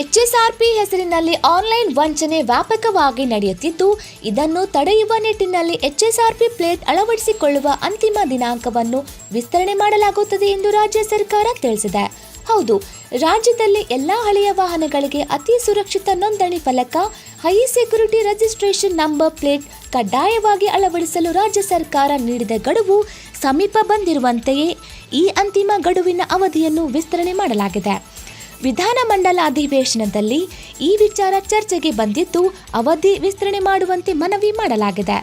HSRP ಹೆಸರಿನಲ್ಲಿ online ವಂಚನೆ ವ್ಯಾಪಕವಾಗಿ ನಡೆಯುತ್ತಿದ್ದು, ಇದನ್ನು ತಡೆಯುವ ನಿಟ್ಟಿನಲ್ಲಿ ಎಚ್ಎಸ್ಆರ್ಪಿ ಪ್ಲೇಟ್ ಅಳವಡಿಸಿಕೊಳ್ಳುವ ಅಂತಿಮ ದಿನಾಂಕವನ್ನು ವಿಸ್ತರಣೆ ಮಾಡಲಾಗುತ್ತದೆ ಎಂದು ರಾಜ್ಯ ಸರ್ಕಾರ ತಿಳಿಸಿದೆ. ಹೌದು, ರಾಜ್ಯದಲ್ಲಿ ಎಲ್ಲಾ ಹಳೆಯ ವಾಹನಗಳಿಗೆ ಅತಿ ಸುರಕ್ಷಿತ ನೋಂದಣಿ ಫಲಕ, high security registration number plate ಕಡ್ಡಾಯವಾಗಿ ಅಳವಡಿಸಲು ರಾಜ್ಯ ಸರ್ಕಾರ ನೀಡಿದ ಗಡುವು ಸಮೀಪ ಬಂದಿರುವಂತೆಯೇ ಈ ಅಂತಿಮ ಗಡುವಿನ ಅವಧಿಯನ್ನು ವಿಸ್ತರಣೆ ಮಾಡಲಾಗಿದೆ. ವಿಧಾನಮಂಡಲ ಅಧಿವೇಶನದಲ್ಲಿ ಈ ವಿಚಾರ ಚರ್ಚೆಗೆ ಬಂದಿದ್ದು ಅವಧಿ ವಿಸ್ತರಣೆ ಮಾಡುವಂತೆ ಮನವಿ ಮಾಡಲಾಗಿದೆ.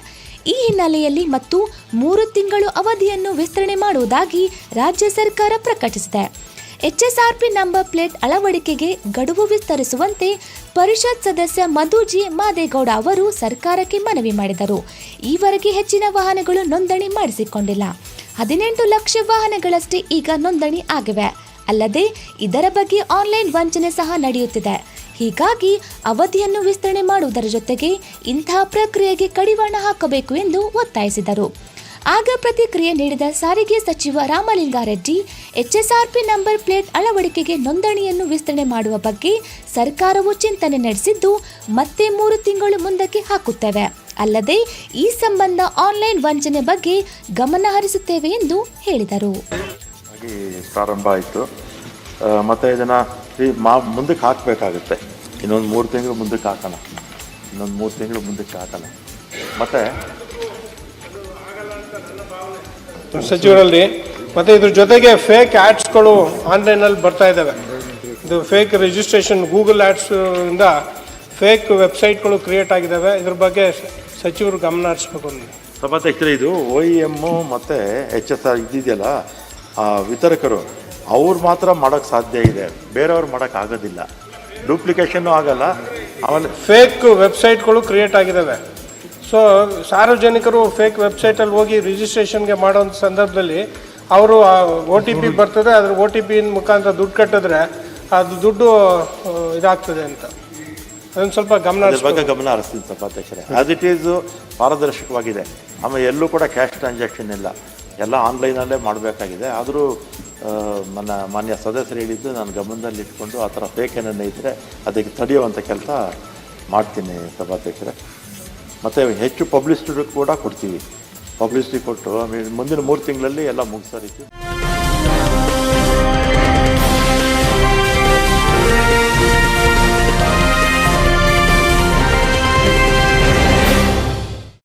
ಈ ಹಿನ್ನೆಲೆಯಲ್ಲಿ ಮತ್ತು ಮೂರು ತಿಂಗಳು ಅವಧಿಯನ್ನು ವಿಸ್ತರಣೆ ಮಾಡುವುದಾಗಿ ರಾಜ್ಯ ಸರ್ಕಾರ ಪ್ರಕಟಿಸಿದೆ. ಎಚ್ಎಸ್ಆರ್ಪಿ ನಂಬರ್ ಪ್ಲೇಟ್ ಅಳವಡಿಕೆಗೆ ಗಡುವು ವಿಸ್ತರಿಸುವಂತೆ ಪರಿಷತ್ ಸದಸ್ಯ ಮಧುಜಿ ಮಾದೇಗೌಡ ಅವರು ಸರ್ಕಾರಕ್ಕೆ ಮನವಿ ಮಾಡಿದರು. ಈವರೆಗೆ ಹೆಚ್ಚಿನ ವಾಹನಗಳು ನೋಂದಣಿ ಮಾಡಿಸಿಕೊಂಡಿಲ್ಲ. ಹದಿನೆಂಟು ಲಕ್ಷ ವಾಹನಗಳಷ್ಟೇ ಈಗ ನೋಂದಣಿ ಆಗಿವೆ. ಅಲ್ಲದೆ ಇದರ ಬಗ್ಗೆ ಆನ್ಲೈನ್ ವಂಚನೆ ಸಹ ನಡೆಯುತ್ತಿದೆ. ಹೀಗಾಗಿ ಅವಧಿಯನ್ನು ವಿಸ್ತರಣೆ ಮಾಡುವುದರ ಜೊತೆಗೆ ಇಂತಹ ಪ್ರಕ್ರಿಯೆಗೆ ಕಡಿವಾಣ ಹಾಕಬೇಕು ಎಂದು ಒತ್ತಾಯಿಸಿದರು. ಆಗ ಪ್ರತಿಕ್ರಿಯೆ ನೀಡಿದ ಸಾರಿಗೆ ಸಚಿವ ರಾಮಲಿಂಗಾರೆಡ್ಡಿ, ಎಚ್ಎಸ್ಆರ್ಪಿ ನಂಬರ್ ಪ್ಲೇಟ್ ಅಳವಡಿಕೆಗೆ ನೋಂದಣಿಯನ್ನು ವಿಸ್ತರಣೆ ಮಾಡುವ ಬಗ್ಗೆ ಸರ್ಕಾರವು ಚಿಂತನೆ ನಡೆಸಿದ್ದು ಮತ್ತೆ ಮೂರು ತಿಂಗಳು ಮುಂದಕ್ಕೆ ಹಾಕುತ್ತೇವೆ. ಅಲ್ಲದೆ ಈ ಸಂಬಂಧ ಆನ್ಲೈನ್ ವಂಚನೆ ಬಗ್ಗೆ ಗಮನ ಹರಿಸುತ್ತೇವೆ ಎಂದು ಹೇಳಿದರು. ಪ್ರಾರಂಭ ಆಯಿತು. ಮತ್ತು ಇದನ್ನು ಮಾ ಮುಂದಕ್ಕೆ ಹಾಕಬೇಕಾಗುತ್ತೆ. ಇನ್ನೊಂದು ಮೂರು ತಿಂಗಳು ಮುಂದಕ್ಕೆ ಹಾಕೋಣ ಇನ್ನೊಂದು ಮೂರು ತಿಂಗಳು ಮುಂದಕ್ಕೆ ಹಾಕೋಣ ಮತ್ತು ಸಚಿವರಲ್ಲಿ ಮತ್ತು ಇದ್ರ ಜೊತೆಗೆ ಫೇಕ್ ಆ್ಯಡ್ಸ್ಗಳು ಆನ್ಲೈನಲ್ಲಿ ಬರ್ತಾ ಇದ್ದಾವೆ ಇದು ಫೇಕ್ ರಿಜಿಸ್ಟ್ರೇಷನ್ ಗೂಗಲ್ ಆ್ಯಡ್ಸ್ ಇಂದ ಫೇಕ್ ವೆಬ್ಸೈಟ್ಗಳು ಕ್ರಿಯೇಟ್ ಆಗಿದ್ದಾವೆ ಇದ್ರ ಬಗ್ಗೆ ಸಚಿವರು ಗಮನ ಹರಿಸ್ಬೇಕು. ಸಭಾಧ್ಯಕ್ಷರೇ ಇದು ಒ ಇ ಎಮ್ಮು ಮತ್ತು ಎಚ್ ಎಸ್ ಆರ್ ಇದ್ದಿದೆಯಲ್ಲ ಆ ವಿತರಕರು ಅವ್ರು ಮಾತ್ರ ಮಾಡೋಕ್ಕೆ ಸಾಧ್ಯ ಇದೆ. ಬೇರೆಯವ್ರು ಮಾಡೋಕ್ಕೆ ಆಗೋದಿಲ್ಲ. ಡೂಪ್ಲಿಕೇಶನ್ನು ಆಗಲ್ಲ. ಆಮೇಲೆ ಫೇಕ್ ವೆಬ್ಸೈಟ್ಗಳು ಕ್ರಿಯೇಟ್ ಆಗಿದ್ದಾವೆ ಸೊ ಸಾರ್ವಜನಿಕರು ಫೇಕ್ ವೆಬ್ಸೈಟಲ್ಲಿ ಹೋಗಿ ರಿಜಿಸ್ಟ್ರೇಷನ್ಗೆ ಮಾಡೋಂಥ ಸಂದರ್ಭದಲ್ಲಿ ಅವರು ಒ ಟಿ ಪಿ ಬರ್ತದೆ ಅದ್ರ ಒ ಟಿ ಪಿನ ಮುಖಾಂತರ ದುಡ್ಡು ಕಟ್ಟಿದ್ರೆ ಅದು ದುಡ್ಡು ಇದಾಗ್ತದೆ ಅಂತ. ಅದೊಂದು ಸ್ವಲ್ಪ ಗಮನ ಅದ್ರ ಬಗ್ಗೆ ಗಮನ ಹರಿಸ್ತೀನಿ ಸಭಾಧ್ಯಕ್ಷರೇ. ಆಸ್ ಇಟ್ ಈಸು ಪಾರದರ್ಶಕವಾಗಿದೆ. ಆಮೇಲೆ ಎಲ್ಲೂ ಕೂಡ ಕ್ಯಾಶ್ ಟ್ರಾನ್ಸಾಕ್ಷನ್ ಇಲ್ಲ. ಎಲ್ಲ ಆನ್ಲೈನಲ್ಲೇ ಮಾಡಬೇಕಾಗಿದೆ. ಆದರೂ ನನ್ನ ಮಾನ್ಯ ಸದಸ್ಯರು ಹೇಳಿದ್ದು ನಾನು ಗಮನದಲ್ಲಿ ಇಟ್ಕೊಂಡು ಆ ಥರ ಫೇಕ್ ಏನೇನು ಇದ್ದರೆ ಅದಕ್ಕೆ ತಡೆಯುವಂಥ ಕೆಲಸ ಮಾಡ್ತೀನಿ ಸಭಾಧ್ಯಕ್ಷರೇ. ಮತ್ತು ಹೆಚ್ಚು ಪಬ್ಲಿಸಿಟಿ ಕೂಡ ಕೊಡ್ತೀವಿ. ಪಬ್ಲಿಸಿಟಿ ಕೊಟ್ಟು ಮುಂದಿನ ಮೂರು ತಿಂಗಳಲ್ಲಿ ಎಲ್ಲ ಮುಗಿಸೋ ರೀತಿ.